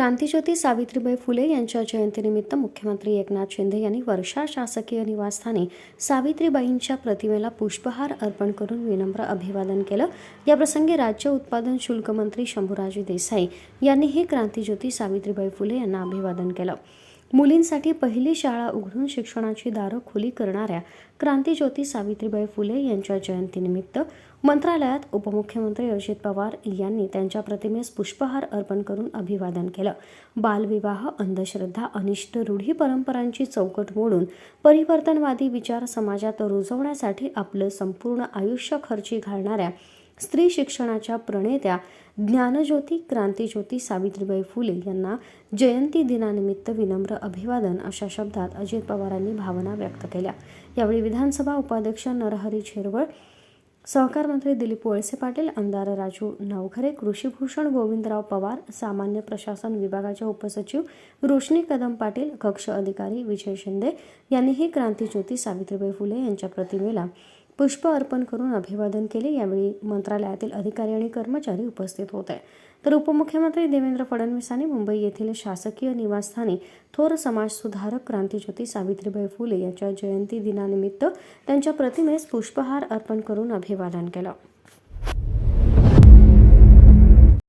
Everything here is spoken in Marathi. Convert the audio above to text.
क्रांतीज्योती सावित्रीबाई फुले यांच्या जयंतीनिमित्त मुख्यमंत्री एकनाथ शिंदे यांनी वर्षा शासकीय निवासस्थानी सावित्रीबाईंच्या प्रतिमेला पुष्पहार अर्पण करून विनम्र अभिवादन केलं. याप्रसंगी राज्य उत्पादन शुल्क मंत्री शंभूराजे देसाई यांनीही क्रांतीज्योती सावित्रीबाई फुले यांना अभिवादन केलं. मुलींसाठी पहिली शाळा उघडून शिक्षणाची दारं खुली करणाऱ्या क्रांतीज्योती सावित्रीबाई फुले यांच्या जयंतीनिमित्त मंत्रालयात उपमुख्यमंत्री अजित पवार यांनी त्यांच्या प्रतिमेस पुष्पहार अर्पण करून अभिवादन केलं. बालविवाह अंधश्रद्धा अनिष्ट रूढी परंपरांची चौकट मोडून परिवर्तनवादी विचार समाजात रुजवण्यासाठी आपलं संपूर्ण आयुष्य खर्ची घालणाऱ्या स्त्री शिक्षणाच्या प्रणेत्या ज्ञानज्योती क्रांतीज्योती सावित्रीबाई फुले यांना जयंती दिनानिमित्त विनम्र अभिवादन अशा शब्दात अजित पवारांनी भावना व्यक्त केल्या. यावेळी विधानसभा उपाध्यक्ष नरहरी झिरवळ सहकार मंत्री दिलीप वळसे पाटील आमदार राजू नवखरे कृषीभूषण गोविंदराव पवार सामान्य प्रशासन विभागाच्या उपसचिव रोशनी कदम पाटील कक्ष अधिकारी विजय शिंदे यांनीही क्रांतीज्योती सावित्रीबाई फुले यांच्या प्रतिमेला पुष्प अर्पण करून अभिवादन केले. यावेळी मंत्रालयातील अधिकारी आणि कर्मचारी उपस्थित होते. तर उपमुख्यमंत्री देवेंद्र फडणवीसांनी मुंबई येथील शासकीय निवासस्थानी थोर समाजसुधारक क्रांतीज्योती सावित्रीबाई फुले यांच्या जयंती दिनानिमित्त त्यांच्या प्रतिमेस पुष्पहार अर्पण करून अभिवादन केलं.